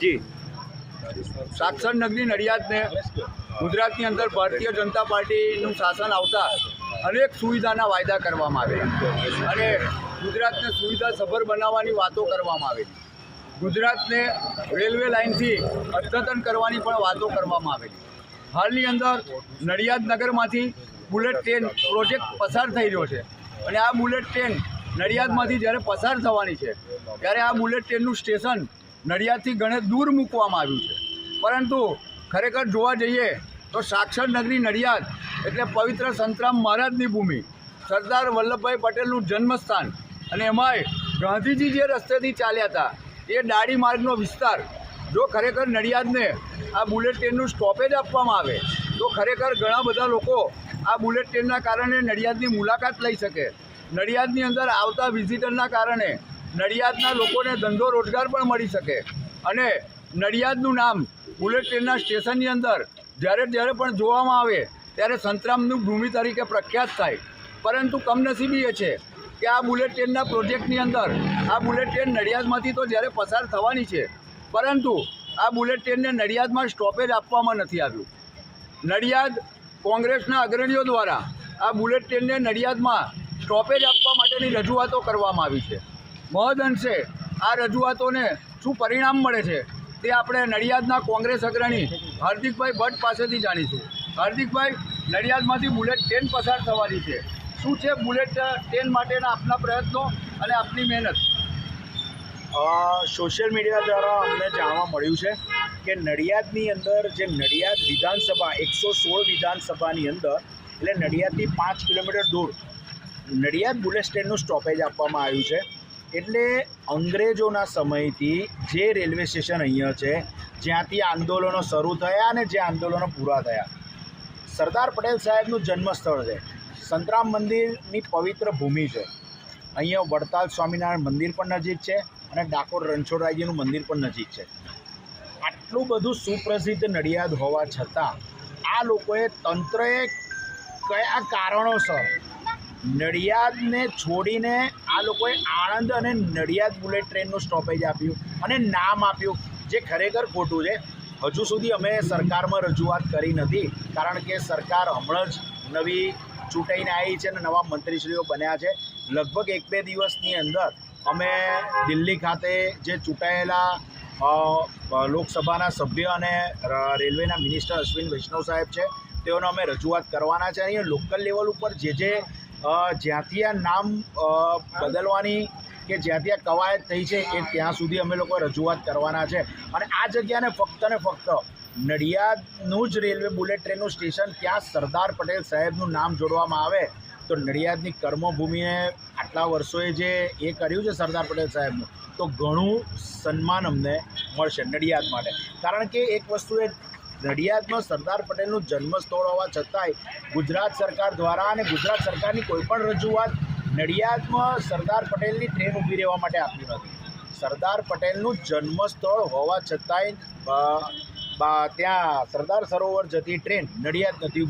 જી. સાક્ષર નગરી નડિયાદને ગુજરાતની અંદર ભારતીય જનતા પાર્ટીનું શાસન આવતા અનેક સુવિધાના વાયદા કરવામાં આવેલા અને ગુજરાતને સુવિધા સભર બનાવવાની વાતો કરવામાં આવેલી ગુજરાતને રેલવે લાઇનથી અદ્યતન કરવાની પણ વાતો કરવામાં આવેલી હાલની અંદર નડિયાદ નગરમાંથી બુલેટ ટ્રેન પ્રોજેક્ટ પસાર થઈ રહ્યો છે. અને આ બુલેટ ટ્રેન નડિયાદમાંથી જ્યારે પસાર થવાની છે, ત્યારે આ બુલેટ ટ્રેનનું સ્ટેશન નડિયાદથી ઘણે દૂર મૂકવામાં આવ્યું છે. પરંતુ ખરેખર જોવા જઈએ તો સાક્ષર નગરી નડિયાદ એટલે પવિત્ર સંતરામ મહારાજની ભૂમિ. સરદાર વલ્લભભાઈ પટેલનું જન્મસ્થાન અને એમાંય ગાંધીજી જે રસ્તેથી ચાલ્યા હતા, એ ડાળી માર્ગનો વિસ્તાર. જો ખરેખર નડિયાદને આ બુલેટ ટ્રેનનું સ્ટોપેજ આપવામાં આવે, તો ખરેખર ઘણા બધા લોકો આ બુલેટ ટ્રેનના કારણે નડિયાદની મુલાકાત લઈ શકે. નડિયાદની અંદર આવતા વિઝિટરના કારણે નડિયાદના લોકોને ધંધો રોજગાર પણ મળી શકે. અને નડિયાદનું નામ બુલેટ ટ્રેનના સ્ટેશનની અંદર જ્યારે જ્યારે પણ જોવામાં આવે, ત્યારે સંતરામનું ભૂમિ તરીકે પ્રખ્યાત થાય. પરંતુ કમનસીબી એ છે કે આ બુલેટ ટ્રેનના પ્રોજેક્ટની અંદર, આ બુલેટ ટ્રેન નડિયાદમાંથી તો જ્યારે પસાર થવાની છે, પરંતુ આ બુલેટ ટ્રેનને નડિયાદમાં સ્ટોપેજ આપવામાં નથી આવ્યું. નડિયાદ કોંગ્રેસના અગ્રણીઓ દ્વારા આ બુલેટ ટ્રેનને નડિયાદમાં સ્ટોપેજ આપવા માટેની રજૂઆતો કરવામાં આવી છે. મહદઅંશે આ રજૂઆતોને શું પરિણામ મળે છે તે આપણે નડિયાદના કોંગ્રેસ અગ્રણી હાર્દિકભાઈ ભટ્ટ પાસેથી જાણીશું. હાર્દિકભાઈ, નડિયાદમાંથી બુલેટ ટ્રેન પસાર થવાની છે. શું છે બુલેટ ટ્રેન માટેના આપના પ્રયત્નો અને આપની મહેનત? સોશિયલ મીડિયા દ્વારા અમને જાણવા મળ્યું છે કે નડિયાદની અંદર જે નડિયાદ વિધાનસભા, એકસો સોળ વિધાનસભાની અંદર, એટલે નડિયાદથી પાંચ કિલોમીટર દૂર, નડિયાદ બુલેટ સ્ટેન્ડનું સ્ટોપેજ આપવામાં આવ્યું છે. એટલે અંગ્રેજોના સમયથી જે રેલવે સ્ટેશન અહીંયા છે, જ્યાંથી આંદોલનો શરૂ થયા અને જે આંદોલનો પૂરા થયા. સરદાર પટેલ સાહેબનું જન્મસ્થળ છે. સંતરામ મંદિરની પવિત્ર ભૂમિ છે. અહીંયા વડતાલ સ્વામિનારાયણ મંદિર પણ નજીક છે અને ડાકોર રણછોડરાયજીનું મંદિર પણ નજીક છે. આટલું બધું સુપ્રસિદ્ધ નડિયાદ હોવા છતાં આ લોકોએ તંત્રએ કયા કારણોસર નડિયાદને છોડીને આ લોકોએ આણંદ અને નડિયાદ બુલેટ ટ્રેનનું સ્ટોપેજ આપ્યું અને નામ આપ્યું, જે ખરેખર ખોટું છે. હજુ સુધી અમે સરકારમાં રજૂઆત કરી નથી, કારણ કે સરકાર હમણાં જ નવી ચૂંટાઈને આવી છે અને નવા મંત્રીશ્રીઓ બન્યા છે. લગભગ એક બે દિવસની અંદર અમે દિલ્હી ખાતે જે ચૂંટાયેલા લોકસભાના સભ્ય અને રેલવેના મિનિસ્ટર અશ્વિન વૈષ્ણવ સાહેબ છે, તેઓને અમે રજૂઆત કરવાના છે. અહીંયા લોકલ લેવલ ઉપર જે જે જ્યાંથી આ નામ બદલવાની કે જ્યાંથી આ કવાયત થઈ છે એ ત્યાં સુધી અમે લોકો રજૂઆત કરવાના છે. અને આ જગ્યાને ફક્ત ને ફક્ત નડિયાદનું જ રેલવે બુલેટ ટ્રેનનું સ્ટેશન ત્યાં સરદાર પટેલ સાહેબનું નામ જોડવામાં આવે તો નડિયાદની કર્મભૂમિએ આટલા વર્ષોએ જે એ કર્યું છે સરદાર પટેલ સાહેબનું, તો ઘણું સન્માન અમને મળશે નડિયાદ માટે. કારણ કે એક વસ્તુ એ નડિયાદમાં સરદાર પટેલનું જન્મસ્થળ હોવા છતાંય ગુજરાત સરકાર દ્વારા અને ગુજરાત સરકારની કોઈ પણ રજૂઆત નડિયાદમાં સરદાર પટેલની ટ્રેન ઊભી રહેવા માટે આપી નથી. સરદાર પટેલનું જન્મસ્થળ હોવા છતાંય ત્યાં સરદાર સરોવર જતી ટ્રેન નડિયાદ નથી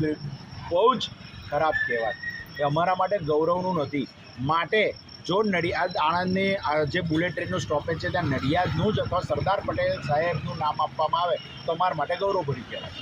બહુ જ ખરાબ કહેવાય. એ અમારા માટે ગૌરવનું નથી. માટે જો નડિયાદ આણંદની જે બુલેટ ટ્રેનનું સ્ટોપેજ છે, ત્યાં નડિયાદનું જ અથવા સરદાર પટેલ સાહેબનું નામ આપવામાં આવે તો અમારા માટે ગૌરવ ભરી કહેવાય.